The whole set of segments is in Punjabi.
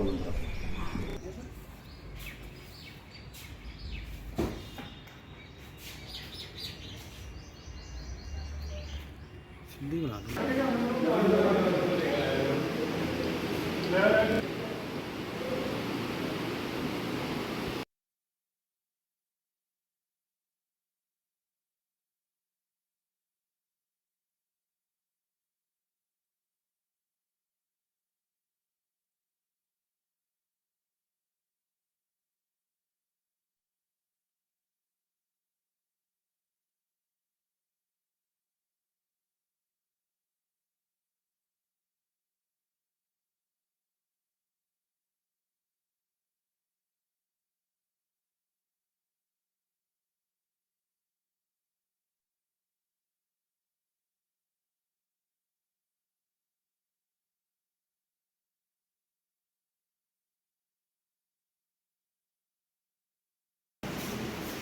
보는 거라. 힘들구나.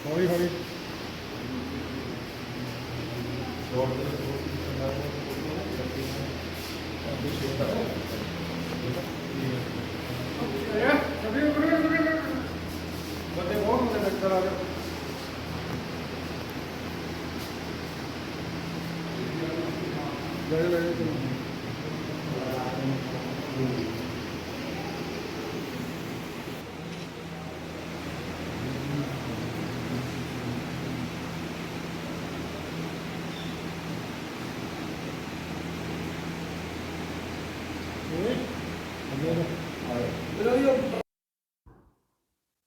ਹੌਲੀ ਹੌਲੀ। ਬੰਦੇ ਬਹੁਤ ਹੁੰਦੇ ਇੱਧਰ ਆ ਜਾਓ ਲੈ ਲੈ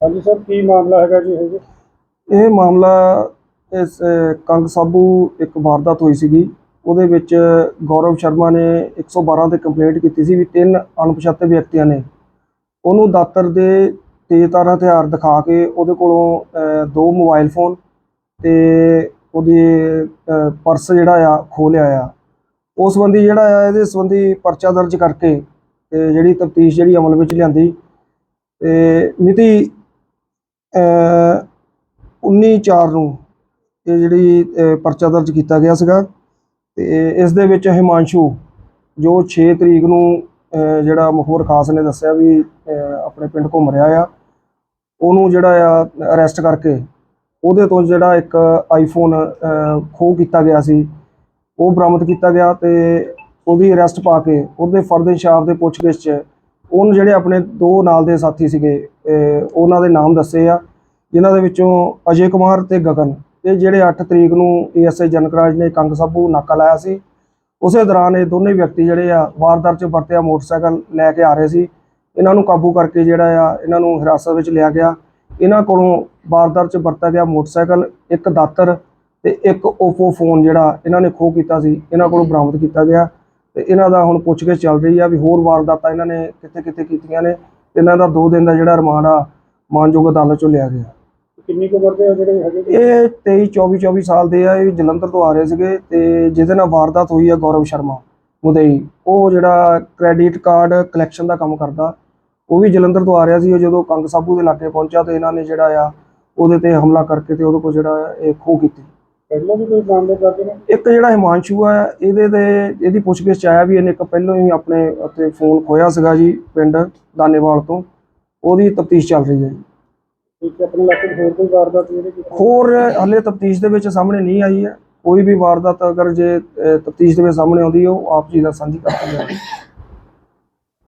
ਹਾਂਜੀ ਸਰ ਕੀ ਮਾਮਲਾ ਹੈਗਾ ਜੀ ਇਹ? ਜੀ ਇਹ ਮਾਮਲਾ ਇਸ ਅਹ, ਕੰਗ ਸਾਬੂ ਇੱਕ ਵਾਰਦਾਤ ਹੋਈ ਸੀਗੀ। ਉਹਦੇ ਵਿੱਚ ਗੌਰਵ ਸ਼ਰਮਾ ਨੇ 112 ਤੇ ਕੰਪਲੇਂਟ ਕੀਤੀ ਸੀ ਵੀ ਤਿੰਨ ਅਣਪਛਾਤੇ ਵਿਅਕਤੀਆਂ ਨੇ। ਉਹਨੂੰ ਦਾਤਰ ਦੇ ਤੇਜ਼ਧਾਰ ਹਥਿਆਰ ਦਿਖਾ ਕੇ ਉਹਦੇ ਕੋਲੋਂ ਅਹ, ਦੋ ਮੋਬਾਈਲ ਫੋਨ ਤੇ ਉਹਦੀ ਅਹ, ਪਰਸ ਜਿਹੜਾ ਆ ਖੋਹ ਲਿਆ ਆ। ਉਸ ਸੰਬੰਧੀ ਜਿਹੜਾ ਆ ਇਹਦੇ ਸੰਬੰਧੀ ਪਰਚਾ ਦਰਜ ਕਰਕੇ ਤੇ ਜਿਹੜੀ ਤਫਤੀਸ਼ ਜਿਹੜੀ ਅਮਲ ਵਿੱਚ ਲਿਆਂਦੀ ਤੇ ਮਿਤੀ ਉੱਨੀ ਚਾਰ ਨੂੰ ਇਹ ਜਿਹੜੀ ਪਰਚਾ ਦਰਜ ਕੀਤਾ ਗਿਆ ਸੀਗਾ ਤੇ ਇਸ ਦੇ ਵਿੱਚ ਹਿਮਾਂਸ਼ੂ, ਜੋ 6 ਤਰੀਕ ਨੂੰ ਜਿਹੜਾ ਮੁਖਬਰ ਖਾਸ ਨੇ ਦੱਸਿਆ ਵੀ ਆਪਣੇ ਪਿੰਡ ਘੁੰਮ ਰਿਹਾ ਆ, ਉਹਨੂੰ ਜਿਹੜਾ ਆ ਅਰੈਸਟ ਕਰਕੇ ਉਹਦੇ ਤੋਂ ਜਿਹੜਾ ਇੱਕ ਆਈਫੋਨ ਖੋਹ ਕੀਤਾ ਗਿਆ ਸੀ, ਉਹ ਬਰਾਮਦ ਕੀਤਾ ਗਿਆ ਤੇ ਉਹਦੀ ਅਰੈਸਟ ਪਾ ਕੇ ਉਹਦੇ ਫਰਦ ਇਨਸ਼ਾਫ ਦੇ ਪੁੱਛਗਿੱਛ 'ਚ ਉਹਨ ਜਿਹੜੇ ਆਪਣੇ ਦੋ ਨਾਲ ਦੇ ਸਾਥੀ ਸੀਗੇ ਉਹਨਾਂ ਦੇ ਨਾਮ ਦੱਸੇ ਆ, ਜਿਨ੍ਹਾਂ ਦੇ ਵਿੱਚੋਂ ਅਜੇ ਕੁਮਾਰ ਤੇ ਗਗਨ। ਇਹ ਜਿਹੜੇ 8 ਤਰੀਕ ਨੂੰ ਏਐਸਆਈ ਜਨਕਰਾਜ ਨੇ ਕੰਗ ਸਾਬੂ ਨਾਕਾ ਲਾਇਆ ਸੀ, ਉਸੇ ਦੌਰਾਨ ਇਹ ਦੋਨੇ ਵਿਅਕਤੀ ਜਿਹੜੇ ਆ ਵਾਰਦਾਤ 'ਚ ਵਰਤਿਆ ਮੋਟਰਸਾਈਕਲ ਲੈ ਕੇ ਆ ਰਹੇ ਸੀ। ਇਹਨਾਂ ਨੂੰ ਕਾਬੂ ਕਰਕੇ ਜਿਹੜਾ ਆ, ਇਹਨਾਂ ਨੂੰ ਹਿਰਾਸਤ ਵਿੱਚ ਲਿਆ ਗਿਆ। ਇਹਨਾਂ ਕੋਲੋਂ ਵਾਰਦਾਤ 'ਚ ਵਰਤਿਆ ਗਿਆ ਮੋਟਰਸਾਈਕਲ, ਇੱਕ ਦਾਤਰ ਤੇ ਇੱਕ ਓਪੋ ਫੋਨ ਜਿਹੜਾ ਇਹਨਾਂ ਨੇ ਖੋਹ ਕੀਤਾ ਸੀ, ਇਹਨਾਂ ਕੋਲੋਂ ਬਰਾਮਦ ਕੀਤਾ ਗਿਆ। ਤੇ ਇਹਨਾਂ ਦਾ ਹੁਣ ਪੁੱਛਗਿੱਛ ਚੱਲ ਰਹੀ ਆ ਵੀ ਹੋਰ ਵਾਰਦਾਤਾਂ ਇਹਨਾਂ ਨੇ ਕਿੱਥੇ ਕਿੱਥੇ ਕੀਤੀਆਂ ਨੇ ਇਹਨਾਂ ਦਾ 2 ਦਿਨ ਦਾ ਜਿਹੜਾ ਰਿਮਾਂਡ ਆ ਮਾਨਯੋਗ ਅਦਾਲਤ ਚੋਂ ਲਿਆ ਗਿਆ। ਕਿੰਨੀ ਕੁ ਉਮਰ ਦੇ ਜਿਹੜੇ ਹੈਗੇ? ਇਹ 23 24 24 ਸਾਲ ਦੇ ਆ ਇਹ ਜਲੰਧਰ ਤੋਂ ਆ ਰਹੇ ਸੀਗੇ ਤੇ ਜਿਹਦੇ ਨਾਲ ਵਾਰਦਾਤ ਹੋਈ ਆ ਗੌਰਵ ਸ਼ਰਮਾ ਮੁਦਈ। ਉਹ ਜਿਹੜਾ ਕ੍ਰੈਡਿਟ ਕਾਰਡ ਕਲੈਕਸ਼ਨ ਦਾ ਕੰਮ ਕਰਦਾ ਉਹ ਵੀ ਜਲੰਧਰ ਤੋਂ ਆ ਰਿਹਾ ਸੀ ਉਹ ਜਦੋਂ ਕੰਗ ਸਾਬੂ ਦੇ ਇਲਾਕੇ ਪਹੁੰਚਿਆ ਤੇ ਇਹਨਾਂ ਨੇ ਜਿਹੜਾ ਆ ਉਹਦੇ ਤੇ ਹਮਲਾ ਕਰਕੇ ਤੇ ਉਹਦੇ ਕੋਲ ਜਿਹੜਾ ਇਹ ਖੋਹ ਕੀਤੀ। ਪਹਿਲਾਂ ਵੀ ਕੋਈ ਮਾਮਲੇ ਕਰਦੇ ਨੇ? ਇੱਕ ਜਿਹੜਾ ਹਿਮਾਂਸ਼ੂ ਆ ਇਹਦੇ ਤੇ ਇਹਦੀ ਪੁੱਛਗਿੱਛ 'ਚ ਆਇਆ ਵੀ ਇਹਨੇ ਇੱਕ ਪਹਿਲਾਂ ਹੀ ਆਪਣੇ ਉੱਤੇ ਫੋਨ ਖੋਇਆ ਸੀਗਾ ਜੀ ਪਿੰਡ ਦਾਨੇਵਾਲ ਤੋਂ। ਉਹਦੀ ਤਫਤੀਸ਼ ਚੱਲ ਰਹੀ ਹੈ ਇੱਕ ਆਪਣੇ ਇਲਾਕੇ 'ਚ ਹੋਰ ਕੋਈ ਵਾਰਦਾਤ ਜਿਹੜੇ ਕੀਤੀ? ਹੋਰ ਹਲੇ ਤਫਤੀਸ਼ ਦੇ ਵਿੱਚ ਸਾਹਮਣੇ ਨਹੀਂ ਆਈ ਹੈ। ਕੋਈ ਵੀ ਵਾਰਦਾਤ ਅਗਰ ਜੇ ਤਫਤੀਸ਼ ਦੇ ਵਿੱਚ ਸਾਹਮਣੇ ਆਉਂਦੀ ਹੈ ਉਹ ਆਪ ਜੀ ਦਾ ਸਾਂਝੀ ਕਰਦੇ ਹਾਂ